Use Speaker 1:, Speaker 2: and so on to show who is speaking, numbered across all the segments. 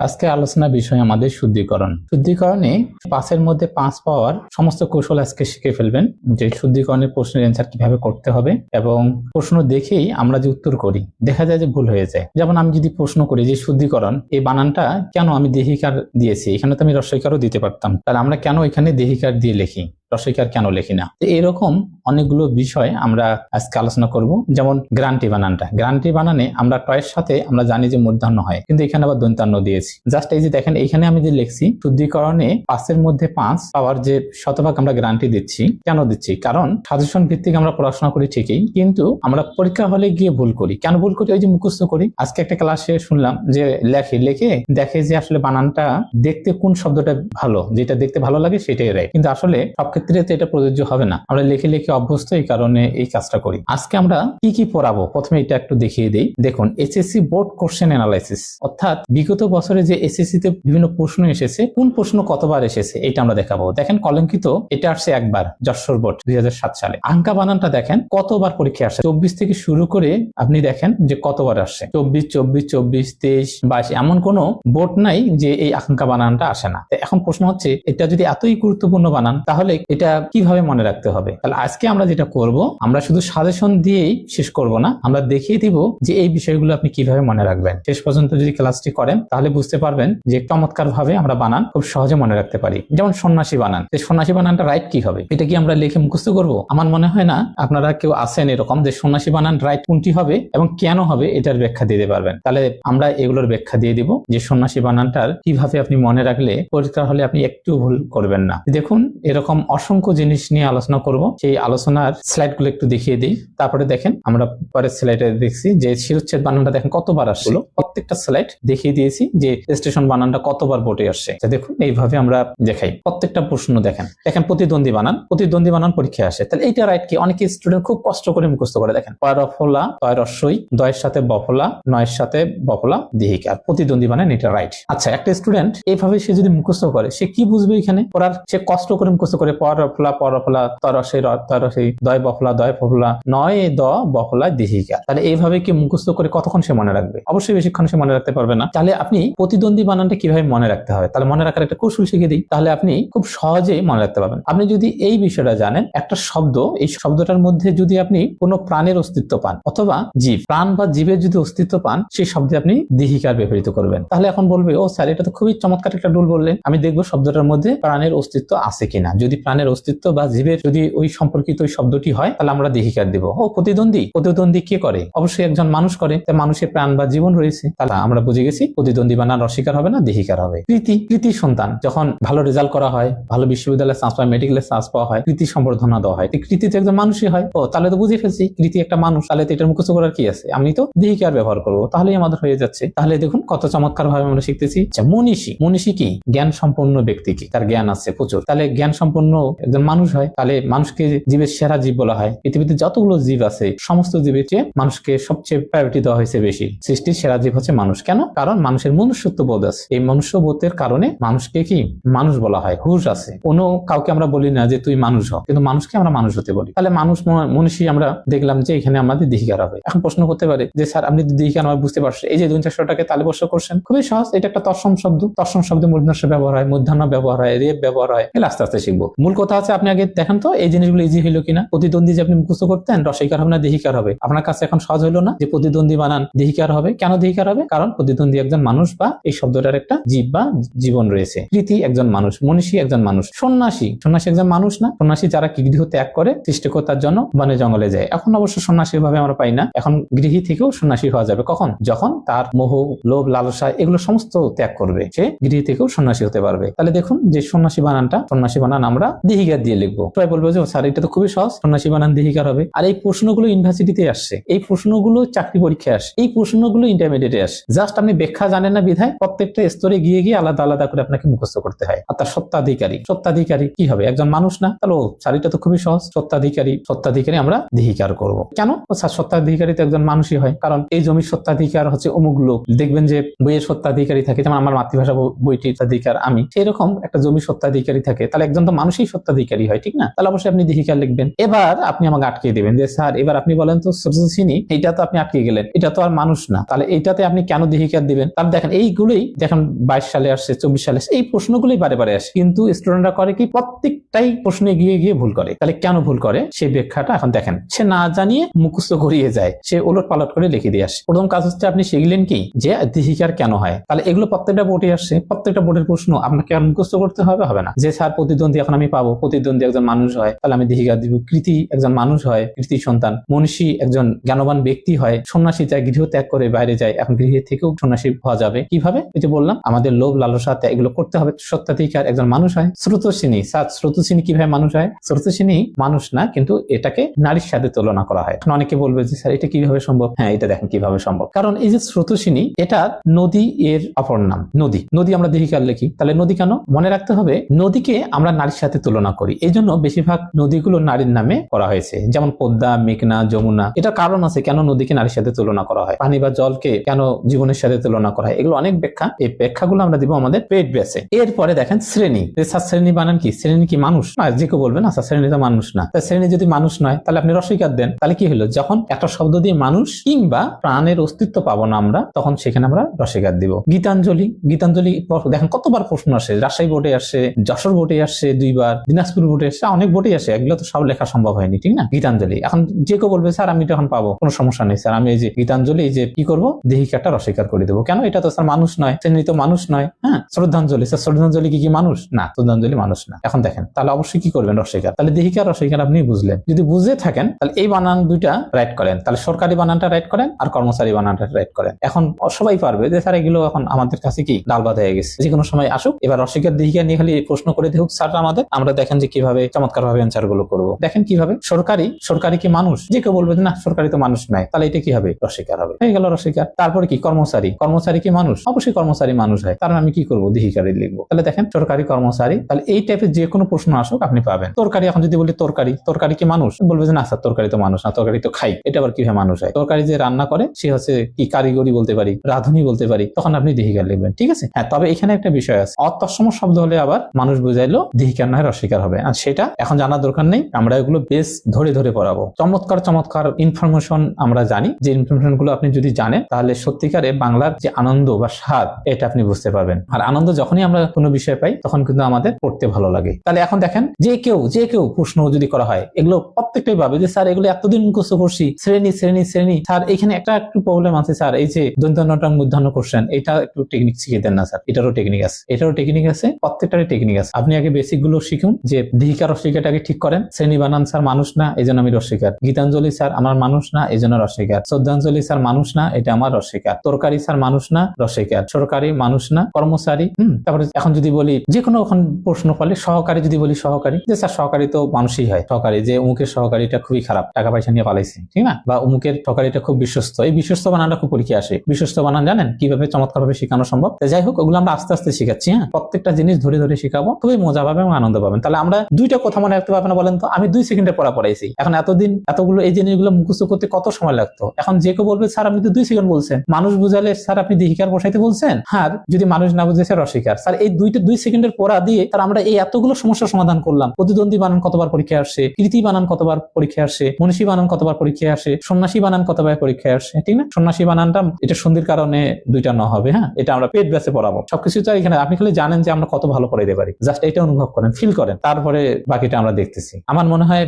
Speaker 1: আজকে আলোচনা বিষয় আমাদের শুদ্ধিকরণ। শুদ্ধিকরণে পাঁচের মধ্যে পাঁচ পাওয়ার সমস্ত কৌশল আজকে শিখে ফেলবেন, যে শুদ্ধিকরণের প্রশ্নের অ্যান্সার কীভাবে করতে হবে এবং প্রশ্ন দেখেই আমরা যে উত্তর করি, দেখা যায় যে ভুল হয়ে যায়। যেমন আমি যদি প্রশ্ন করি যে শুদ্ধিকরণ, এই বানানটা কেন আমি দেহিকার দিয়েছি? এখানে তো আমি রসইকারও দিতে পারতাম। তাহলে আমরা কেন এখানে দেহিকার দিয়ে লিখি? রসইকার কেন লিখি না? এরকম অনেকগুলো বিষয় আমরা আজকে আলোচনা করব। যেমন গ্রান্টি বানানটা। গ্রান্টি বানানে আমরা টয়ের সাথে আমরা জানি যে মূর্ধান্য হয়, কিন্তু এখানে আবার দন্তান্ন দিয়েছি। জাস্ট এই যে দেখেন, এখানে আমি যে লিখছি, শুদ্ধিকরণে পাঁচের মধ্যে পাঁচ পাওয়ার যে শতভাগ আমরা গ্রান্টি দিচ্ছি, কেন দিচ্ছি? কারণ সাজেশন ভিত্তিক আমরা পড়াশোনা করি ঠিকই, কিন্তু আমরা পরীক্ষা হলে গিয়ে ভুল করি। কেন ভুল করি? ওই যে মুখস্থ করি। আজকে একটা ক্লাসে শুনলাম যে লেখে লেখে দেখে যে আসলে বানানটা দেখতে কোন শব্দটা ভালো, যেটা দেখতে ভালো লাগে সেটাই রায় কিন্তু আসলে সব ক্ষেত্রে তো এটা প্রযোজ্য হবে না। আমরা লিখে লিখে অভ্যস্ত এই কারণে এই কাজটা করি। আজকে আমরা কি কি পড়াবো? প্রথমে এটা একটু দেখিয়ে দিই। দেখুন এসএসসি বোর্ড কোশ্চেন অ্যানালাইসিস অর্থাৎ বিগত বছরে যে এসএসসি তে বিভিন্ন প্রশ্ন এসেছে, কোন প্রশ্ন কতবার এসেছে এটা আমরা দেখাবো। দেখেন, কলঙ্কিত, এটা আসছে একবার, যশোর বোর্ড দুই হাজার সাত সালে। আঙ্কা বানানটা দেখেন, কতবার পরীক্ষা আসছে? চব্বিশ থেকে শুরু করে আপনি দেখেন যে কতবার আসছে। চব্বিশ চব্বিশ চব্বিশ, তেইশ, বাইশ, এমন কোনো বোর্ড নাই যে এই আকাঙ্ক্ষা বানানটা আসে না। এখন প্রশ্ন হচ্ছে, এটা যদি এতই গুরুত্বপূর্ণ বানান, তাহলে এটা কীভাবে মনে রাখতে হবে? তাহলে আজকে আমরা যেটা করব, আমরা শুধু সাজেশন দিয়েই শেষ করব না, আমরা দেখিয়ে দিব যে এই বিষয়গুলো আপনি কীভাবে মনে রাখবেন। শেষ পর্যন্ত যদি ক্লাসটি করেন, তাহলে বুঝতে পারবেন যে চমৎকার ভাবে আমরা বানান খুব সহজে মনে রাখতে পারি। যেমন সন্ন্যাসী বানান। সন্ন্যাসী বানানটা রাইট কি হবে? এটা কি আমরা লিখে মুখস্থ করব? আমার মনে হয় না আপনারা কেউ আছেন এরকম যে সন্ন্যাসী বানান রাইট কোনটি হবে এবং কেন হবে এটার ব্যাখ্যা দিতে পারবেন। তাহলে আমরা এগুলোর ব্যাখ্যা দিয়ে দিব যে সন্ন্যাসী বানানটার কীভাবে আপনি মনে রাখলে পরীক্ষা হলে আপনি একটু ভুল করবেন না। দেখুন, এরকম অসংখ্য জিনিস নিয়ে আলোচনা করব। সেই আলোচনার স্লাইডগুলো একটু দেখিয়ে দিই। তারপরে দেখেন, আমরা পরের স্লাইডে দেখছি যে শিরোচ্ছেদ বানানটা দেখেন কতবার আসলো প্রত্যেকটা স্লাইড দেখিয়ে দিয়েছি যে স্টেশন বানানটা কতবার বোটে আসছে। দেখুন, এইভাবে আমরা দেখাই। প্রত্যেকটা প্রশ্ন দেখেন। দেখেন, প্রতিদ্বন্দ্বী বানান। প্রতিদ্বন্দ্বী বানান পরীক্ষায় আসে। তাহলে এইটা রাইট কি? অনেকে স্টুডেন্ট খুব কষ্ট করে মুখস্থ করে। দেখেন পয়রফলা তয়রস্বই দয়ের সাথে বফলা, নয়ের সাথে বফলা দিহিকার প্রতিদ্বন্দ্বী বানান এটা রাইট আচ্ছা একটা স্টুডেন্ট এইভাবে সে যদি মুখস্থ করে, সে কি বুঝবে এখানে? পড়ার, সে কষ্ট করে মুখস্থ করে পরফলা পরফলা তরসে তরসে, দয় বফলা, দয় ফফলা, নয় দ বফলা দিহিকা। তাহলে এইভাবে কি মুখস্থ করে কতক্ষণ সে মনে রাখবে? অবশ্যই বেশিক্ষণ সে মনে রাখতে পারবে না। তাহলে আপনি প্রতিদ্বন্দ্বী বানানটা কীভাবে মনে রাখতে তাহলে মনে রাখার একটা কৌশল শিখে দিই। তাহলে আপনি খুব সহজেই মনে রাখতে পারবেন। আপনি যদি এই বিষয়টা জানেন, একটা শব্দ, এই শব্দটার মধ্যে যদি আপনি কোনো প্রাণের অস্তিত্ব পান অথবা জীব, প্রাণ বা জীবের যদি অস্তিত্ব পান, সেই শব্দে আপনি দিহিকার ব্যবহৃত করবেন। তাহলে এখন বলবে, ও স্যার, এটা তো খুবই চমৎকার একটা রুল বললেন। আমি দেখব শব্দটার মধ্যে প্রাণের অস্তিত্ব আছে কিনা। যদি প্রাণের অস্তিত্ব বা জীবের যদি ওই সম্পর্কিত ওই শব্দটি হয়, তাহলে আমরা দেহিকার দিব। ও, প্রতিদ্বন্দ্বী। প্রতিদ্বন্দ্বী কে করে? অবশ্যই একজন মানুষ করে। তাই মানুষের প্রাণ বা জীবন রয়েছে। তাহলে আমরা বুঝে গেছি, প্রতিদ্বন্দ্বী বানান অস্বীকার হবে না, দেহিকার হবে। কৃতি কৃতি সন্তান। যখন ভালো রেজাল্ট করা হয়, ভালো বিশ্ববিদ্যালয়ে চান্স পায় মেডিকেলে চান্স পাওয়া হয়, কৃতি সম্বর্ধনা দেওয়া হয়। কৃতি তো একজন মানুষই হয়। ও, তাহলে তো বুঝে ফেলছি, কৃতি একটা মানুষ। তাহলে তো এটার মুখস্থ করার কি আছে? আমি তো দেহিকার ব্যবহার করব। তাহলেই আমাদের হয়ে যাচ্ছে। তাহলে দেখুন, কত চমৎকার ভাবে আমরা শিখতেছি মনীষী মনীষী কি? জ্ঞান সম্পন্ন ব্যক্তি কি? তার জ্ঞান আছে প্রচুর। তাহলে জ্ঞান সম্পন্ন একজন মানুষ হয়, তাহলে মানুষকে জীবের সেরা জীব বলা হয়। পৃথিবীতে যতগুলো জীব আছে, সমস্ত জীবের চেয়ে মানুষকে সবচেয়ে প্রায়োরিটি দেওয়া হয়েছে বেশি। সৃষ্টির সেরা জীব হচ্ছে মানুষ। কেন? কারণ মানুষের মনুষ্যত্ব বোধ আছে। এই মনুষ্যবোধের কারণে মানুষকে কি? মানুষ বলা হয়, হুশ আছে। কোনো কাউকে আমরা বলি না যে তুই মানুষ হ, কিন্তু মানুষকে আমরা মানুষ হতে বলি। তাহলে মানুষ মনীষী আমরা দেখলাম যে এখানে আমাদের দিহিকার হবে এখন প্রশ্ন করতে পারে যে, স্যার, আপনি দিহিকার নয় বুঝতে পারছেন? এই যে দুই চারশোটাকে তালে বর্ষ করছেন, খুবই সহজ। এটা একটা তৎসম শব্দ। তৎসম শব্দে মূর্ধন্য ব্যবহার হয়, মূর্ধন্য ব্যবহার হয়, রেপ ব্যবহার হয়। আস্তে আস্তে শিখব। মূল কথা আছে, আপনি আগে দেখেন তো, এই জিনিসগুলো ইজি হইল কিনা? প্রতিদ্বন্দ্বী যে আপনি মুখস্থ করতেন রসিকার হবে না দেহিকার হবে? আপনার কাছে এখন সহজ হইল না যে প্রতিদ্বন্দ্বী বানান দেহিকার হবে? কেন দেহিকার হবে? কারণ প্রতিদ্বন্দ্বী একজন মানুষ বা এই শব্দটার একটা জীব বা জীবন রয়েছে। প্রীতি একজন মানুষ, মনীষী একজন মানুষ, সন্ন্যাসী। সন্ন্যাসী একজন মানুষ না, সন্ন্যাসী যারা গৃহ ত্যাগ করে, সৃষ্টিকর্তার জন্য বনে জঙ্গলে যায়। এখন অবশ্য সন্ন্যাসী ভাবে আমরা পাই না, এখন গৃহী থেকেও সন্ন্যাসী হওয়া যাবে। কখন? যখন তার মোহ, লোভ, লালসা এগুলো সমস্ত ত্যাগ করবে। সে গৃহী থেকেও সন্ন্যাসী হতে পারবে। তাহলে দেখুন যে সন্ন্যাসী বানানটা, সন্ন্যাসী বানান আমরা দিহিকার দিয়ে লিখব। সবাই বলব যে স্যার, এটা তো খুবই সহজ। সন্ন্যাসী বানান দিহিকার হবে। আর এই প্রশ্নগুলো ইউনিভার্সিটিতে আসছে। এই প্রশ্নগুলো চাকরি পরীক্ষায় আসে। এই প্রশ্নগুলো ইন্টারমিডিয়েটে আসে। জাস্ট আপনি ব্যাখ্যা জানেন না বিধায় প্রত্যেকটা স্তরে গিয়ে গিয়ে আলাদা আলাদা করে আপনাকে মুখস্থ করতে হয়। আর তার সত্ত্বাধিকারী সত্ত্বাধিকারী কি হবে? একজন মানুষ না? তাহলে স্যার, এটা তো খুবই সহজ। সত্ত্বাধিকারী সত্ত্বাধিকারী আমরা দিহিকার করব। কেন? স্যার, সত্ত্বাধিকারী তো একজন মানুষই হয়। কারণ এই জমির সত্ত্বাধিকার হচ্ছে অমুক লোক। দেখবেন যে বইয়ের সত্ত্বাধিকারী থাকে। যেমন আমার মাতৃভাষা বই- বইটির সত্ত্বাধিকার আমি। সেই রকম একটা জমি সত্ত্বাধিকারী থাকে। তাহলে একজন তো মানুষই সেই সত্ত্বাধিকারী হয়, ঠিক না? তাহলে অবশ্যই আপনি দীহিকার লিখবেন। এবার আপনি আমাকে আটকে দেবেন যে, স্যার, এবার আপনি বলেন তো শ্রুতচিনি এটা তো আপনি আটকে গেলেন, এটা তো আর মানুষ না। তাহলে এইটাতে আপনি কেন দীহিকার দিবেন? তাহলে দেখেন, এইগুলোই দেখেন, বাইশ সালে আসছে, চব্বিশ সালে এই প্রশ্নগুলোই বারে বারে আসে। কিন্তু স্টুডেন্টরা করে কি, প্রত্যেকটাই প্রশ্নে গিয়ে গিয়ে ভুল করে। তাহলে কেন ভুল করে? সেই ব্যাখ্যাটা এখন দেখেন। সে না জানিয়ে মুখস্থ করিয়ে যায়, সে ওলট পালট করে লিখে দিয়ে আসে। প্রথম কাজ হচ্ছে, আপনি শিখলেন কি, যে দীহিকার কেন হয়? তাহলে এগুলো প্রত্যেকটা বোর্ডে আসছে প্রত্যেকটা বোর্ডের প্রশ্ন আপনাকে আর মুখস্থ করতে হবে হবে না। যে স্যার প্রতিদ্বন্দ্বী, এখন আমি পাবো, প্রতিদ্বন্দ্বী একজন মানুষ হয়, তাহলে আমি দীহিকার দিব। কৃতি একজন মানুষ হয়, কৃতি সন্তান। মনীষী একজন জ্ঞানবান ব্যক্তি হয়, সন্ন্যাসী যায় গৃহ ত্যাগ করে বাইরে যায়, এখন গৃহে থেকেও সন্ন্যাসী হওয়া যাবে। কীভাবে? এই যে বললাম, আমাদের লোভ, লালসা এগুলো করতে হবে। সত্যাধিকার একজন মানুষ হয় স্রোতসিনী স্যার স্রোতসিনী কীভাবে মানুষ হয়? স্রোতসিনী মানুষ না, কিন্তু এটাকে নারীর সাথে তুলনা করা হয়। অনেকে বলবে যে, স্যার, এটা কীভাবে সম্ভব? হ্যাঁ এটা দেখেন কীভাবে সম্ভব। কারণ এই যে স্রোতসিনী এটা নদী এর অপর নাম, নদী। নদী আমরা দীহিকার লিখি। তাহলে নদী কেন? মনে রাখতে হবে, নদীকে আমরা নারীর সাথে তুলনা করি। এই জন্য বেশিরভাগ নদীগুলো নারীর নামে করা হয়েছে। যেমন পদ্মা, মেঘনা, যমুনা। এটা কারণ আছে কেন নদীকে নারীর সাথে তুলনা করা হয়? পানি বা জলকে কেন জীবনের সাথে তুলনা করা হয়? এগুলো অনেক ব্যাখ্যা। এই ব্যাখ্যাগুলো আমরা দিব আমাদের পেট ব্যাসে। এরপরে দেখেন শ্রেণি। স্যার শ্রেণি বানান কি? শ্রেণি কি মানুষ? না, যে কেউ বলবেন আচ্ছা শ্রেণি তো মানুষ না। শ্রেণি যদি মানুষ নয়, তাহলে আপনি রসিকার দেন। তাহলে কি হলো? যখন একটা শব্দ দিয়ে মানুষ কিংবা প্রাণের অস্তিত্ব পাবো না আমরা, তখন সেখানে আমরা রসিকার দিব। গীতাঞ্জলি। গীতাঞ্জলি দেখেন কতবার প্রশ্ন আসে। রাজশাহী বোর্ডে আসে, যশোর বোর্ডে আসে দুইবার। দিনাজপুর বোর্ডে আসে অনেক বোর্ডে আসে, এগুলো তো সব লেখা সম্ভব হয়নি, ঠিক না? গীতাঞ্জলি। এখন যে কেউ বলবে, স্যার, আমি তখন পাবো। কোনো সমস্যা নেই, স্যার। আমি এই যে গীতাঞ্জলি, এই যে কি করব? দেহিকাটা রসিকার করে দেবো। কেন? এটা তো স্যার মানুষ নয় শ্রেণি তো মানুষ নয় হ্যাঁ? শ্রদ্ধাঞ্জলি, স্যার, শ্রদ্ধাঞ্জলি কি কি মানুষ? না, শ্রদ্ধাঞ্জলি মানুষ না। এখন দেখেন, তাহলে অবশ্যই কি করবেন রসিকার তাহলে দেহিকা রসিকার আপনি বুঝলেন। যদি বুঝে থাকেন, তাহলে এই বানান দুইটা রাইট করেন। তাহলে সরকারি বানানটা রাইট করেন আর কর্মচারী বানানটা রাইট করেন। এখন সবাই পারবে যে, স্যার, এগুলো এখন আমাদের কাছে কি? ডাল বাঁধা হয়ে গেছে। যে কোনো সময় আসুক, এবার রসিকার দেহিকা নিয়ে খালি প্রশ্ন করে দেখুক স্যার আমাদের, আমরা দেখেন যে কীভাবে চমৎকার ভাবে অ্যান্সারগুলো করব। দেখেন কীভাবে? সরকারি? সরকারি কি মানুষ? যে কেউ বলবে না, সরকারি তো মানুষ নয় তাহলে এটা কি হবে? রসিকার হবে। হয়ে গেল রসিকার তারপরে কি? কর্মচারী। কর্মচারী কি মানুষ? অবশ্যই কর্মচারী মানুষ হয়। তার আমি কি করব? দেহিকারি লিখব। তাহলে দেখেন, সরকারি কর্মচারী, তাহলে এই টাইপের যে কোনো প্রশ্ন আসুক, আপনি পাবেন। তরকারি, এখন যদি বলি তরকারি তরকারি কি মানুষ? বলবে যে, না, স্যার, তরকারি তো মানুষ না, তরকারি তো খাই। এটা আবার কীভাবে মানুষ হয়? তরকারি যে রান্না করে, সে হচ্ছে কি কারিগরি বলতে পারি, রাঁধুনি বলতে পারি, তখন আপনি দেহিকার লিখবেন, ঠিক আছে? হ্যাঁ তবে এখানে একটা বিষয় আছে। অতঃসম শব্দ হলে আবার মানুষ বুঝাইলো, দিহিকার নয় রসিকার হবে। আর সেটা এখন জানার দরকার নেই। আমরা এগুলো বেশ ধরে ধরে পড়াবো। চমৎকার চমৎকার ইনফরমেশন আমরা জানি। যে ইনফরমেশনগুলো আপনি যদি জানেন, তাহলে সত্যিকারে বাংলার যে আনন্দ বা স্বাদ, এটা আপনি বুঝতে পারবেন। আর আনন্দ যখনই আমরা কোনো বিষয় পাই, তখন কিন্তু আমাদের পড়তে ভালো লাগে। তাহলে এখন দেখেন, যে কেউ যে কেউ প্রশ্ন যদি করা হয়, এগুলো প্রত্যেকটাই ভাবে যে, স্যার, এগুলো এতদিন মুখস্থ করছি। শ্রেণি শ্রেণি শ্রেণি। স্যার, এখানে একটা একটু প্রবলেম আছে, স্যার। এই যে দন্তনটা মূর্ধন্য করছেন, এটা একটু টেকনিক শিখিয়ে দেন না, স্যার। এটারও টেকনিক আছে। এটারও টেকনিক আছে, প্রত্যেকটারই টেকনিক আছে। আপনি আগে বেসিকগুলো শিখুন যে, দীহিকা রসিকাটাকে ঠিক করেন, শ্রেণি বানান স্যার মানুষ না এই জন্য আমি রসিকার গীতাঞ্জলি স্যার আমার মানুষ না এই জন্য রসিকার শ্রদ্ধাঞ্জলি স্যার মানুষ না, এটা আমার রসিকার তরকারি স্যার মানুষ না রসিকার সরকারি মানুষ না, কর্মচারী, হম, তারপরে এখন যদি বলি যে কোনো প্রশ্ন করলে সহকারী যদি বলি সহকারী, যে স্যার সহকারী তো মানুষই হয়। সহকারী যে অমুকের সহকারীটা খুবই খারাপ টাকা পয়সা নিয়ে পালাইছে, ঠিক না? বা অমুকের সহকারীটা খুব বিশ্বস্ত। এই বিশ্বস্ত বানানটা খুব পরীক্ষা আসে। বিশ্বস্ত বানান জানেন? কীভাবে চমৎকার ভাবে শেখানো সম্ভব? যাই হোক, ওগুলো আমরা আস্তে আস্তে শিখাচ্ছি হ্যাঁ? প্রত্যেকটা জিনিস ধরে ধরে শেখাবো। খুবই মজা পাবে এবং আনন্দ পাবেন তাহলে আমরা দুইটা কথা মনে রাখতে পারবেন বলেন তো। আমি দুই সেকেন্ডে পড়া পড়াইছি। এখন এতদিন এতগুলো এই জিনিসগুলো মুখস্থ করতে কত সময় লাগতো? এখন যে কেউ বলবে, স্যার, আপনি তো দুই সেকেন্ড বলছেন। মানুষ বুঝালে, স্যার, আপনি দেহিকার বসাইতে বলছেন? হ্যাঁ যদি মানুষ না বুঝে স্যার অস্বীকার স্যার, এই দুইটা, দুই সেকেন্ডের পড়া দিয়ে তার আমরা এই এতগুলো সমস্যার সমাধান করলাম। প্রতিদ্বন্দ্বী বানান কতবার পরীক্ষা আসছে কৃতি বানান কতবার পরীক্ষায় আসে? মনীষী বানান কতবার পরীক্ষা আসে? সন্ন্যাসী বানান কতবার পরীক্ষায় আসে? ঠিক না? সন্ন্যাসী বানানটা এটা সন্ধির কারণে দুইটা ন হবে হ্যাঁ? এটা আমরা পেট ব্যাসে পড়াবো। সবকিছু তো এখানে, আপনি খালি জানেন যে আমরা কত ভালো পড়াইতে পারি। জাস্ট এটা অনুভব করেন। ফিল করেন তারপরে বাকিটা আমরা দেখতেছি। আমার মনে হয়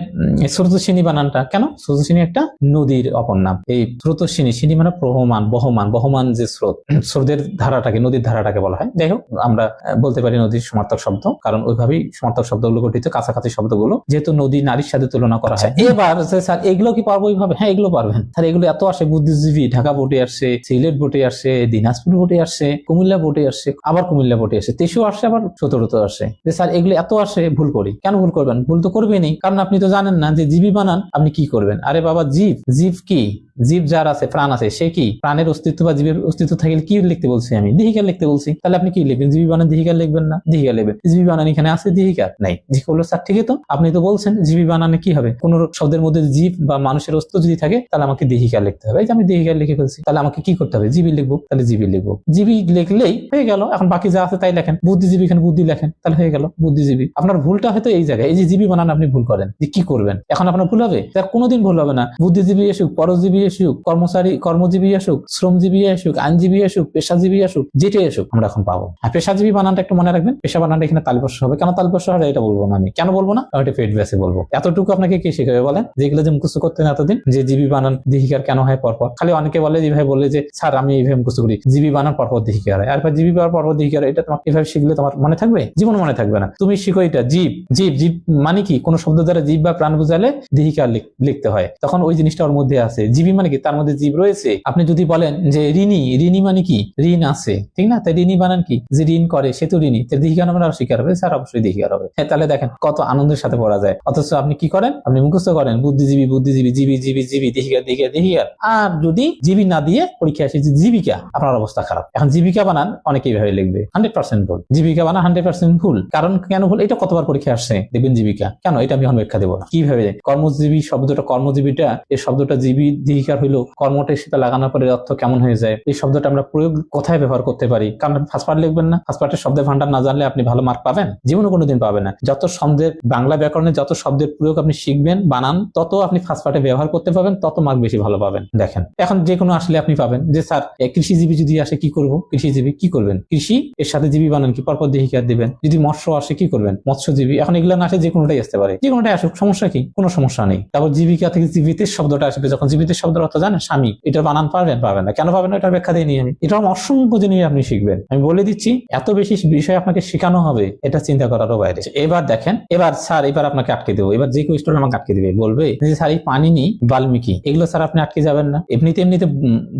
Speaker 1: স্রোতসিনী বানানটা কেন? স্রোতসিনী একটা নদীর অপর নাম। এই স্রোতসিনী সিনী মানে প্রহমান বহমান বহমান যে স্রোত স্রোতের ধারাটাকে নদীর ধারাটাকে বলা হয়। যাই হোক আমরা বলতে পারি নদীর সমার্থক শব্দ কারণ ওইভাবেই সমার্থক শব্দগুলো গঠিত কাছাকাছি শব্দগুলো। যেহেতু নদী নারীর সাথে তুলনা করা হয়। এবার স্যার এগুলো কি পারব এইভাবে? হ্যাঁ এগুলো পারবেন। স্যার এগুলো এত আসে বুদ্ধিজীবী ঢাকা বোর্ডে আসছে সিলেট বোর্ডে আসছে দিনাজপুর বোর্ডে আসছে কুমিল্লা বোর্ডে আসছে আবার কুমিল্লা বোর্ডে আসে তেসও আসছে আবার সতেরোতে আসে। স্যার এগুলো এত আসে ভুল করি। কেন ভুল করবেন? ভুল তো করবেনই। কারণ আপনি তো জানেন না যে জীবী বানান, আপনি কি করবেন? আরে বাবা, জীব। জীব কি? জীব যার আছে, প্রাণ আছে, সে কি? প্রাণের অস্তিত্ব বা জীবের অস্তিত্ব থাকলে কি লিখতে বলছি আমি? দিহিকার লিখতে বলছি। তাহলে আপনি কি লিখবেন? জীবী বানান দিহিকার লিখবেন না? দিহিকার লিখবেন। জীবী বানান এখানে আছে দিহিকার? নাই। জি করল স্যার ঠিকই তো আপনি তো বলছেন, জীবী বানানে কি হবে? কোন শব্দের মধ্যে জীব বা মানুষের অস্তিত্ব যদি থাকে, তাহলে আমাকে দেহিকার লিখতে হবে। এই যে আমি দেহিকার লিখে ফেলছি, তাহলে আমাকে কি করতে হবে? জীবী লিখব? তাহলে জীবী লিখব। জীবী লিখলেই হয়ে গেল। এখন বাকি যা আছে তাই লেখেন। বুদ্ধিজীবী এখানে বুদ্ধি লেখেন, তাহলে হয়ে গেল বুদ্ধিজীবী। আপনার ভুলটা হয়তো এই জায়গায়। এই যে জীবী বানান আপনি ভুল করেন, যে কি করবেন? এখন আপনার ভুল হবে? তার কোনোদিন ভুল হবে না। বুদ্ধিজীবী আসুক পরজীবী আসুক, কর্মচারী, কর্মজীবী আসুক, শ্রমজীবী আসুক, আইনজীবী আসুক, পেশাজীবী আসুক, যেটাই আসুক, আমরা এখন পাবো। আর পেশাজীবী বানানটা একটু মনে রাখবেন, পেশা বানানটা এখানে তালিবর্ষ হবে। কেন তালিবর্ষ হবে এটা বলব না আমি। কেন বলব না? এটা পেট ব্যাসে বলব। এতটুকু আপনাকে কি শিখাবে বলেন? যেগুলো যে মুখস্থ করতেন এতদিন, যে জীবী বানান দিহিকার কেন হয় পরপর? খালি অনেকে বলে ভাই বলে যে, স্যার, আমি এইভাবে মুখস্থ করি। জীবী বানান পরপর দিহিকার হয়। আর জীবী বানান পরপর দিহিকার এটা তোমার, এভাবে শিখলে তোমার মনে থাকবে? জীবন মনে থাকবে না। তুমি শিখো এটা, জীব জীব জীব মানে কি? কোন শব্দ দ্বারা জীব বা প্রাণ বুঝালে দিহিকার লিখ- লিখতে হয়। তখন ওই জিনিসটা ওর মধ্যে আছে। জীবী মানে কি? তার মধ্যে জীব রয়েছে? আপনি যদি বলেন যে ঋণী ঋণী মানে কি? ঋণ আছে, ঠিক না? তাই ঋণী বানান কি? যে ঋণ করে, সে তো ঋণী। তাই দিহিকার নামে আর স্বীকার হবে, স্যার অবশ্যই দিহিকার হবে। হ্যাঁ তাহলে দেখেন, কত আনন্দের সাথে পড়া যায়। অথচ আপনি কি করেন? আপনি মুখস্থ করেন, বুদ্ধিজীবী বুদ্ধিজীবী, জীবী জীবী জীবী দিহিকা দিহিকা দিহিকার আর যদি জীবী না দিয়ে পরীক্ষা আসে জীবিকা, আপনার অবস্থা খারাপ। এখন জীবিকা বানান, অনেকেই ভাবে লিখবে, হান্ড্রেড পার্সেন্ট ভুল। জীবিকা বানান, হান্ড্রেড পার্সেন্ট ভুল। কারণ কেন ভুল? এটা কতবার পরীক্ষা আসছে? দেখবেন জীবিকা। কেন? এটা আমি এখন ব্যাখ্যা দেবো না। কীভাবে? কর্মজীবী শব্দটা, কর্মজীবীটা, এই শব্দটা জীবী দীহিকার হইল, কর্মটা সেটা লাগানোর পরে অর্থ কেমন হয়ে যায়? এই শব্দটা আমরা প্রয়োগ কোথায় ব্যবহার করতে পারি? কারণ ফার্স্ট পার্ট লিখবেন না। ফার্স্ট পার্টের শব্দের ভান্ডার না জানলে আপনি ভালো মার্ক পাবেন। জীবনে কোনোদিন পাবেন না। যত শব্দের, বাংলা ব্যাকরণে যত শব্দের প্রয়োগ আপনি শিখবেন, বানান, তত আপনি ফার্স্ট পার্টে ব্যবহার করতে পারবেন তত মার্ক বেশি ভালো পাবেন। দেখেন, এখন যে কোনো আসলে আপনি পাবেন যে, স্যার কৃষিজীবী যদি আসে কি করব? কৃষিজীবী কি করবেন? কৃষি, এর সাথে জীবী বানান কি? পরপর দেহিকার দিবেন? যদি মৎস্য আসে কি করবেন? মৎস্যজীবী, এখন এগুলো না আসে যে কোনোটাই আসতে পারে। যে কোনোটাই আসুক, সমস্যা কি? কোনো সমস্যা নেই। তারপর জীবিকা থেকে জীবিতের শব্দটা আসবে। যখন জীবিতের শব্দের অর্থ জানেন? স্বামী। এটা বানান পারবেন পাবেন না। কেন পাবেন না? এটা ব্যাখ্যা দিয়ে নিয়ে আমি এটা অসংখ্য জিনিস আপনি শিখবেন। আমি বলে দিচ্ছি, এত বেশি বিষয় আপনাকে শেখানো হবে, এটা চিন্তা করারও বাইরে। এবার দেখেন, এবার স্যার, এবার আপনাকে আটকে দেবো। এবার যে কোয়েশ্চন আমাকে আটকে দেবে, বলবে যে স্যার, এই পানিনি বাল্মীকি, এগুলো স্যার আপনি আটকে যাবেন না। এমনিতে এমনিতে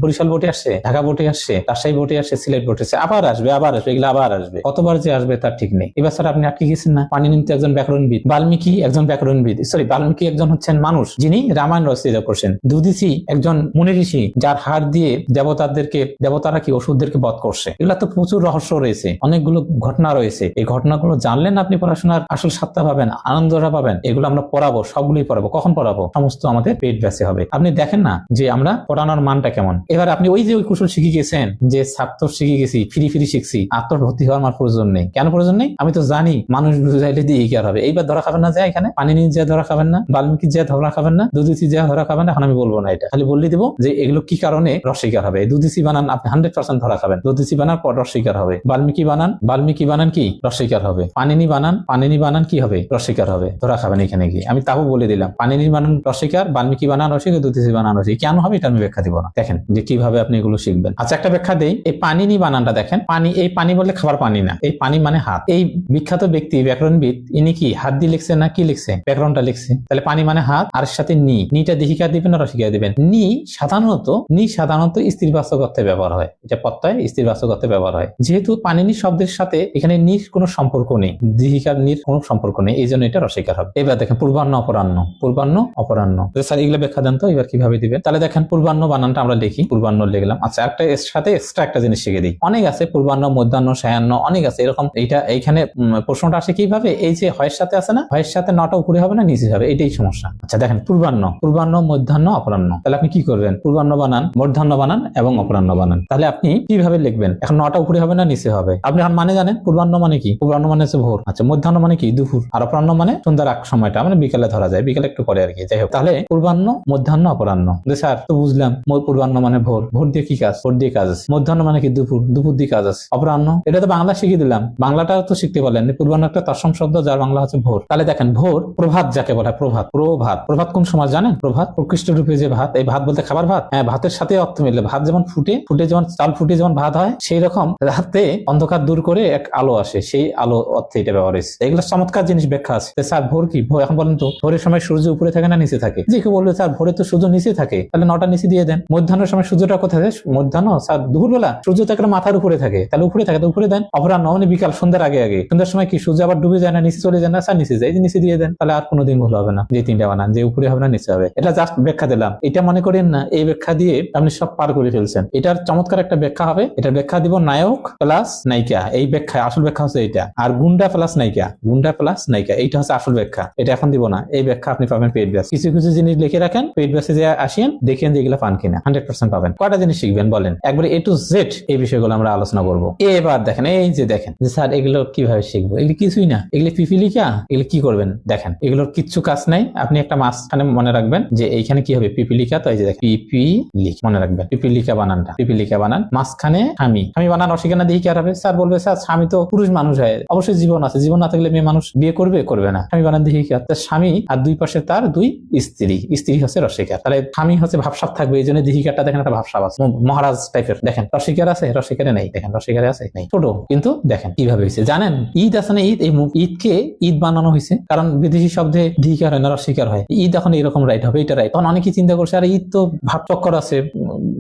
Speaker 1: বরিশাল বোটে আসছে, ঢাকা বোটে আসছে, রাজশাহী বোটে আসছে, সিলেট বোটে আসছে, আবার আসবে আবার আসবে, এগুলো আবার আসবে। কতবার যে আসবে তার ঠিক নেই। এবার স্যার আপনি আটকে গেছেন না। পানিনি তো একজন ব্যাকরণবিদ। বাল্মীকি একজন ব্যাকরণবিদ। সরি, বাল্মীকি একজন হচ্ছেন মানুষ, যিনি রামায়ণ রচনা করছেন। দুদিসি একজন মুনি ঋষি যার হার দিয়ে দেবতাদেরকে, দেবতারা কি ওষুধদেরকে বধ করছে? এগুলা তো প্রচুর রহস্য রয়েছে, অনেকগুলো ঘটনা রয়েছে। এই ঘটনাগুলো জানলেন আপনি পড়াশোনার আসল সাত্তা পাবেন, আনন্দটা পাবেন, এগুলো আমরা পড়াবো, সবগুলোই পড়াবো। কখন পড়াবো? সমস্ত আমাদের পেট ব্যাসে হবে। আপনি দেখেন না যে আমরা পড়ানোর মানটা কেমন। এবার আপনি ওই যে ওই কুশল শিখে গেছেন, যে ছাত্র শিখে গেছি, ফ্রি ফ্রি শিখছি আত্মর ভর্তি হওয়ার আমার প্রয়োজন নেই। কেন প্রয়োজন নেই? আমি তো জানি, মানুষ বুঝাইলে দিয়ে কি আর হবে? এইবার ধরা খাবেন না যায় এখানে? পানি নিয়ে যা ধরা খাবেন না বাল্মীকি যা ধরা খাবেন না দুদিসি যা ধরা খাবেন না, এখন আমি বলব না এটা। খালি বললে দিব যে এগুলো কি কারণে রসিকার হবে? দুদিসি বানান আপনি হান্ড্রেড পার্সেন্ট ধরা খাবেন। দুদিসি বানান পর রসিকার হবে। বাল্মীকি বানান বাল্মীকি বানান কি? রসিকার হবে। পানিনি বানান পানিনি বানান কি হবে? রসিকার হবে। ধরা খাবেন এখানে গিয়ে। আমি তাও বলে দিলাম, পানিনি বানান রসিকার বাল্মীকি বানান রসিকার দুদিসি বানান রসিক কেন হবে এটা আমি ব্যাখ্যা দিব না। দেখেন যে কীভাবে আপনি এগুলো শিখবেন। আচ্ছা একটা ব্যাখ্যা দেই। এই পানিনি বানানটা দেখেন। পানি, এই পানি বললে খাবার পানি না। এই পানি মানে হাত। এই বিখ্যাত ব্যক্তি, ব্যাকরণবিদ, ইনি কি? হাত দিয়ে লিখছে না কি লিখছে? ব্যাকরণটা লিখছে। তাহলে পানি মানে হাত, আর সাথে নি। নিটা দেহিকা দিবেন না রসিকা দিবেন। নি সাধারণত নি সাধারণত স্ত্রী বাচক অর্থে ব্যবহার হয়। এটা প্রত্যয় স্ত্রী বাচক অর্থে ব্যবহার হয়। যেহেতু পানিনি শব্দের সাথে এখানে নির কোনো সম্পর্ক নেই দিহিকার নির কোনো সম্পর্ক নেই, এই জন্য এটা রসিকার হবে। এবার দেখেন পূর্বাহ্ন, অপরাহ্ন। পূর্বাহ্ন, অপরাহ্ন। স্যার, এগুলো ব্যাখ্যা দেন তো, এবার কীভাবে দিবেন? তাহলে দেখেন পূর্বাহ্ন বানানটা আমরা লিখি, পূর্বাহ্ন লিখলাম। আচ্ছা একটা এর সাথে এক্সট্রা একটা জিনিস শিখে দিই। অনেক আছে পূর্বাহ্ন, মধ্যাহ্ন, সায়াহ্ন, অনেক আছে, এরকম এইটা এইখানে প্রশ্নটা আসে কীভাবে? এই যে হয়ের সাথে আছে না, হয়ের সাথে নটা উপরে হবে না, নিচে হবে, এটাই সমস্যা। আচ্ছা দেখেন পূর্বাহ্ন পূর্বাহ্ন, মধ্যাহ্ন, অপরাহ্ন। তাহলে আপনি কি করবেন? পূর্বাহ্ন বানান, মধ্যাহ্ন বানান এবং অপরাহ্ন বানান। তাহলে আপনি কীভাবে লিখবেন? এখন নটা উপরে হবে না, নিচে হবে? আপনি এখন মানে জানেন? পূর্বাহ্ন মানে কি? পূর্বাহ্ন মানে হচ্ছে ভোর। আচ্ছা মধ্যাহ্ন মানে কি? দুপুর। আর অপরাহ্ন মানে সন্ধ্যার আগ সময়টা। মানে বিকালে ধরা যায়। বিকালে একটু পরে আর কি। যাই হোক। তাহলে পূর্বাহ্ন, মধ্যাহ্ন, অপরাহ্ন। স্যার, তো বুঝলাম। পূর্বাহ্ন মানে ভোর। ভোর দিয়ে কি কাজ? ভোর দিয়ে কাজ আছে। মধ্যাহ্ন মানে কি? দুপুর। দুপুর দিয়ে কাজ আছে। অপরাহ্ন? এটা তো বাংলা শিখিয়ে দিলাম। বাংলাটা তো শিখতে পারলেন পূর্বাহ্ন একটা তৎসম শব্দ, যার বাংলা হচ্ছে ভোর। তাহলে দেখেন, ভোর প্রভাত যাকে বলা হয় প্রভাত। প্রভাত। প্রভাত কোন সমাজ জানেন? প্রভাত। প্রকৃষ্ট রূপে যে ভাত এই ভাত বলতে খাবার ভাত? হ্যাঁ ভাতের সাথে অর্থ মিললে। ভাত যেমন ফুটে ফুটে যেমন, চাল ফুটে যেমন ভাত হয়, সেই রকম রাতে অন্ধকার দূর করে এক আলো আসে। সেই আলো অর্থে এটা ব্যবহার হয়েছে। এগুলো চমৎকার জিনিস ব্যাখ্যা আছে। স্যার, ভোর কি? এখন বলেন তো ভোরের সময় সূর্য উপরে থাকে না, নিচে থাকে। যে কেউ বলবে, স্যার, ভোরে তো সূর্য নিচে থাকে। তাহলে নটা নিচে দিয়ে দেন। মধ্যাহ্নের সময় সূর্যটা কোথায় থাকে মধ্যাহ্ন? স্যার, দুপুরবেলা? সূর্য তো একটা মাথার উপরে থাকে। তাহলে উপরে থাকে, তো উপরে দেন। অপরাহ্ন মানে বিকাল, সন্ধ্যার আগে আগে। সন্ধ্যার সময় কি? সূর্য আবার ডুবে যায় না, নিচে চলে যায় না? স্যার, নিচে যায়। নিচে দিয়ে দেন, তাহলে আর কোনোদিন ভুল হবে না। যে তিনটা বানান, যে উপরে হবে না, নিচে হবে। এটা জাস্ট ব্যাখ্যা দিলাম। এটা মনে করেন না, এই ব্যাখ্যা দিয়ে আপনি সব পার করে ফেলছেন। এটার চমৎকার একটা ব্যাখ্যা হবে। এটার ব্যাখ্যা দিব নায়ক প্লাস নায়িকা। এই ব্যাখ্যা, আসল ব্যাখ্যা হচ্ছে এটা আর গুন্ডা প্লাস নায়িকা। গুন্ডা প্লাস নায়িকা। এইটা হচ্ছে আসল ব্যাখ্যা। এটা এখন দিব না। এই ব্যাখ্যা আপনি পাবেন পেড ব্যাস কিছু কিছু জিনিস লিখে রাখেন। পেড ব্যাসে যে আসেন, দেখেন যে এগুলো পান কিনা। হান্ড্রেড পার্সেন্ট পাবেন। কয়টা জিনিস শিখবেন বলেন? একবারে এ টু জেড এই বিষয়গুলো আমরা আলোচনা করব। এবার দেখেন, এই যে দেখেন, যে স্যার এগুলো কীভাবে শিখব? এগুলি কিছুই না। এগুলি পিপিলিকা? এগুলি কি করবেন? দেখেন, এগুলোর কিচ্ছু কাজ নাই। আপনি একটা মাঝখানে মনে রাখবেন যে এইখানে কি হবে? পিপিলিকা তো এই যে দেখেন পিপিলিক মনে রাখবেন পিপিলিকা বানানটা পিপিলিকা বানান, মাঝখানে স্বামী স্বামী বানান অস্বীকার না দিয়ে কি আর হবে? স্যার বলবে, স্যার, স্বামী তো পুরুষ মানুষ হয়, অবশ্যই জীবন আছে, জীবন না থাকলে মেয়ে মানুষ বিয়ে করবে? করবে না। স্বামী বানান দিয়ে কি আর? স্বামী আর দুই পাশে তার দুই স্ত্রী স্ত্রী হচ্ছে রসিকার। তাহলে স্বামী হচ্ছে ভাবসাব থাকবে, এই জন্য দিহিকারটা দেখেন একটা ভাবসাব আছে। মহারাজ টাইপের দেখেন, রসিকার আছে, রসিকারে নেই, দেখেন, রসিকারে আছে, নেই। ছোট, কিন্তু দেখেন কীভাবে হয়েছে। জানেন, ঈদ আছে না, ঈদ, এই ঈদকে ঈদ বানানো হয়েছে, কারণ বিদেশি শব্দে দিহিকার হয় না, রসিকার হয়। ঈদ এখন এরকম রাইট হবে, এটা রাইট তখন অনেকে চিন্তা করছে, আর ঈদ তো ভাব চক্কর আছে,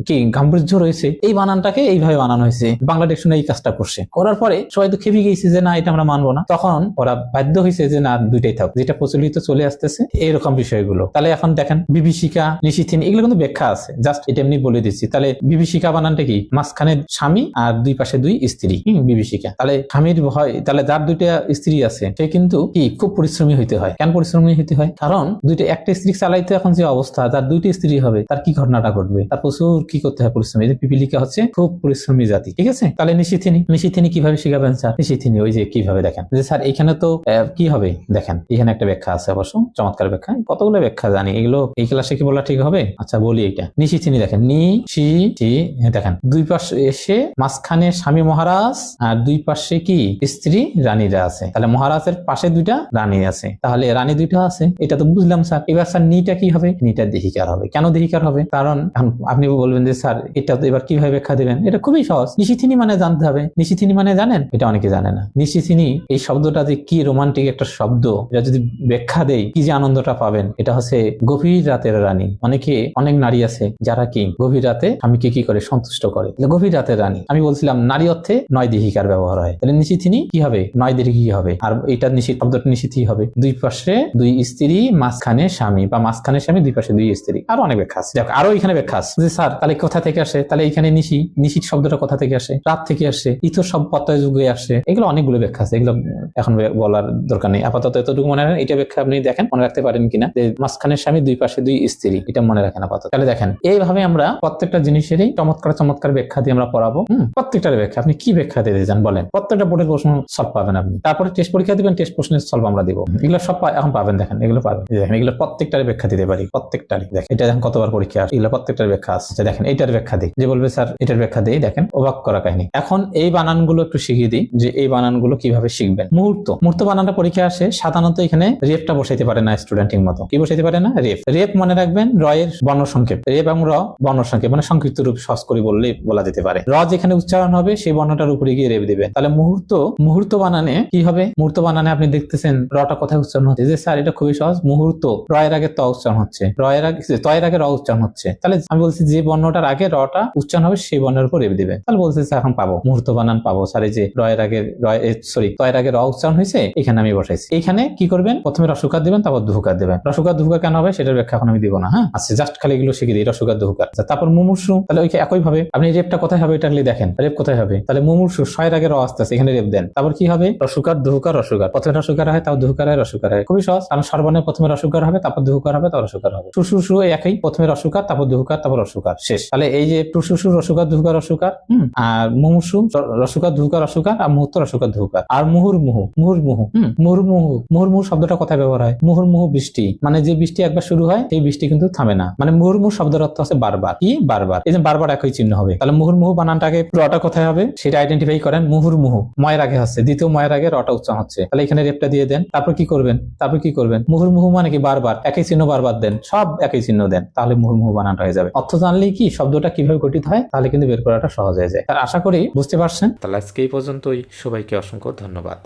Speaker 1: কি গাম্ভীর্য রয়েছে, এই বানানটাকে এইভাবে বানানো হয়েছে। বাংলাদেশ শুনে এই কাজটা করছে। করার পরে সবাই তো খেপে গেছে যে না, এটা আমরা মানবো না। তখন ওরা বাধ্য হয়েছে যে না, দুইটাই থাক। যেটা প্রচলিত চলে আসতেছে, এরকম বিষয়গুলো। তাহলে এখন দেখেন, বিভীষিকা, নিশিথিন, এগুলো কিন্তু ব্যাখ্যা আছে। জাস্ট এটা এমনি বলে দিচ্ছি। তাহলে বিভীষিকা বানানটা কি? মাঝখানে স্বামী আর দুই পাশে দুই স্ত্রী। বিভীষিকা। তাহলে স্বামীর ভয়, তাহলে যার দুইটা স্ত্রী আছে, সে কিন্তু কি? খুব পরিশ্রমী হইতে হয়। কেন পরিশ্রমী হইতে হয়? কারণ দুইটা, একটা স্ত্রী চালাইতে এখন যে অবস্থা, তার দুইটা স্ত্রী হবে তার কি ঘটনাটা ঘটবে? তার প্রচুর কি করতে হয় পরিশ্রমী এই যে পিপিলিকা হচ্ছে খুব পরিশ্রমী জাতি ঠিক আছে? তাহলে নিশিথিনী নিশিথিনী কীভাবে শিখাবেন স্যার নিশিথিনী ওই যে কীভাবে দেখেন? যে স্যার এখানে তো কি হবে? দেখেন এখানে একটা ব্যাখ্যা আছে অবশ্য চমৎকার ব্যাখ্যা। কতগুলো ব্যাখ্যা জানি এগুলো এই ক্লাসে কি বলা ঠিক হবে? আচ্ছা বলি এটা। নিশিথিনী দেখেন নি টি হ্যাঁ, দেখেন দুই পাশে এসে মাঝখানে স্বামী মহারাজ আর দুই পাশে কি? স্ত্রী রানীরা আছে। তাহলে মহারাজের পাশে দুইটা রানী আছে। তাহলে রানী দুইটা আছে এটা তো বুঝলাম স্যার। এবার স্যার নিটা কি হবে? নিটা দেখি দেহিকার হবে। কেন দেহিকার হবে? কারণ আপনি বলবেন যে, স্যার, এটা তো এবার কীভাবে ব্যাখ্যা দেবেন? এটা খুবই সহজ। নিশিথিনী মানে জানতে হবে। নিশিথিনী মানে জানেন? এটা অনেকে জানে না। নিশিথিনী এই শব্দটা যে কি রোমান্টিক একটা শব্দ, এটা যদি ব্যাখ্যা দেই, কি যে আনন্দটা পাবেন? এটা হচ্ছে গভীর রাতের রানী। অনেকে, অনেক নারী আছে যারা কি গভীর রাতে স্বামীকে কি করে? সন্তুষ্ট করে। গভীর রাতের রানী। আমি বলছিলাম নারী অর্থে নয় দেহিকার ব্যবহার হয়। তাহলে নিশিথিনী কি হবে? নয় দেহি হবে। আর এটা নিশিত শব্দটা নিশিথই হবে। দুই পাশে দুই স্ত্রী, মাঝখানে স্বামী বা মাঝখানে স্বামী, দুই পাশে দুই স্ত্রী। আরও অনেক ব্যাখ্যা আছে। দেখো, আরও এখানে ব্যাখ্যা আছে। যে স্যার তাহলে কোথা থেকে আসে? তাহলে এখানে নিশি নিশিত শব্দটা কোথা থেকে আসে? রাত থেকে আসে ইথর সব পত্তায় যুগে আসে। এগুলো অনেকগুলো ব্যাখ্যা আছে। এগুলো এখন বলার দরকার নেই। আপাতত এতটুকু মনে রাখেন। এটা ব্যাখ্যা আপনি দেখেন মনে রাখতে পারেন কিনা। যে মাঝখানে স্বামী দুই পাশে দুই স্ত্রী এটা মনে রাখেন আপাতত। তাহলে দেখেন এইভাবে আমরা প্রত্যেকটা জিনিসেরই চমৎকার চমৎকার ব্যাখ্যা দিয়ে আমরা পড়াবো। প্রত্যেকটার ব্যাখ্যা। আপনি কি ব্যাখ্যা দিতে চান বলেন? প্রত্যেকটা বোর্ডের প্রশ্ন সলভ পাবেন আপনি। তারপরে টেস্ট পরীক্ষা দিবেন টেস্ট প্রশ্নের সলভ আমরা দিব। এগুলো সব এখন পাবেন দেখেন এগুলো পাবেন। দেখেন এগুলো প্রত্যেকটার ব্যাখ্যা দিতে পারি। প্রত্যেকটারই। দেখেন এটা দেখেন কতবার পরীক্ষা আসে এগুলো প্রত্যেকটার ব্যাখ্যা আছে। আচ্ছা, দেখেন এটার ব্যাখ্যা দিই। যে বলবে স্যার এটার ব্যাখ্যা দিই দেখেন অবাক করা কাহিনী। এখন এই বানানগুলো একটু শিখিয়ে দিই যে এই বানানগুলো কীভাবে শিখবেন। মুহূর্ত। মুহূর্ত বানানটা পরীক্ষা আসে সাধারণত এখানে রেপটা বসাইতে পারে না স্টুডেন্টের মতো। কি বসাইতে পারে না? রেপ। রেপ মনে রাখবেন রয়ের বর্ণ সংক্ষেপ। রেপ এবং র বর্ণ সংক্ষেপ মানে সংক্ষিপ্ত রূপ সহজ করে বললে বলা যেতে পারে। র যেখানে উচ্চারণ হবে সেই বর্ণটার উপরে গিয়ে রেপ দিবে তাহলে মুহূর্ত মুহূর্ত বানানে কি হবে? মুহূর্ত বানানে আপনি দেখতেছেন রটা কোথায় উচ্চারণ হচ্ছে? যে স্যার এটা খুবই সহজ। মুহূর্ত রয়ের আগে ত উচ্চারণ হচ্ছে। রয়ের আগে তয়ের আগে র উচ্চারণ হচ্ছে। তাহলে আমি বলছি যে বর্ণটার আগে রটা উচ্চারণ হবে সেই বর্ণের উপর রেপ দিবে। তাহলে বলছি এখন পাবো। মুহূর্ত বানান পাবো। স্যার এই যে রয়ের আগে রয় সরি তয়ের আগে র উচ্চারণ হয়েছে এখানে আমি বসাইছি। এখানে কি করবেন? প্রথমে রসুকার দিবেন তারপর দুহুকার দিবেন। রসুকার দুহুকার কেন হবে? সেটার ব্যাখ্যা এখন আমি দিব না হ্যাঁ? আচ্ছা জাস্ট খালি এগুলো শিখে দিই রসুকার দুহুকার আচ্ছা, তারপর মুমূর্ষু তাহলে ওই একই ভাবে? আপনি রেপটা কোথায় হবে এটা দেখেন। রেপ কোথায় হবে? তাহলে মুমূর্ষু ছয়ের আগে র আসতে আছে এখানে রেপ দেন। তারপর কি হবে? রসুকার দুহুকার রসুকার প্রথমে রসুকার হয় তারপর দুহুকার হয় রসুকার হয়। খুবই সহজ। কারণ সর্বনে প্রথমে রসুকার হবে তারপর দুহুকার হবে তারপর রসুকার হবে। সুসুসু এই একই। প্রথমে রসুকার তারপর দুহুকার তারপর রসুকার শেষ। তাহলে এই যে টুসুসু রসুকার দুহুকার রসুকার হুম। আর মুমুসু রসুকার দুহুকার রসুকার আর মুহূর্ত রসুকার দুহুকার। আর মুহুর মুহু মুহুর মুহু মুহুর মুহু মুহুর মুহু শব্দটা কোথায় ব্যবহার হয়? মুহুর মুহু বৃষ্টি। মানে যে বৃষ্টি একবার শুরু হয় সেই বৃষ্টি কিন্তু থামে না। মানে মুহুর্মুহু শব্দের অর্থ হচ্ছে বারবার। কি? বারবার। এই যে বারবার একই চিহ্ন হবে। তাহলে মুহুর মুহু বানানটাকে রটা কোথায় হবে? সেটা আইডেন্টিফাই করেন মুহুর মুহু ময়ের আগে হচ্ছে। দ্বিতীয় ময়ের আগে রটা উচ্চারণ হচ্ছে। তাহলে এখানে রেপটা দিয়ে দেন। তারপর কি করবেন? তারপর কি করবেন? মুহুর্মুহু মানে কি? বারবার। একই চিহ্ন বারবার দেন। সব একই চিহ্ন দেন। তাহলে মুহুর্মুহু বানানটা হয়ে যাবে। অর্থ জানলেই কি শব্দটা কীভাবে গঠিত হয়, তাহলে কিন্তু বের করাটা সহজ হয়ে যায়। আর আশা করি বুঝতে পারছেন।
Speaker 2: তাহলে আজকে এই পর্যন্তই। সবাইকে অসংখ্য ধন্যবাদ।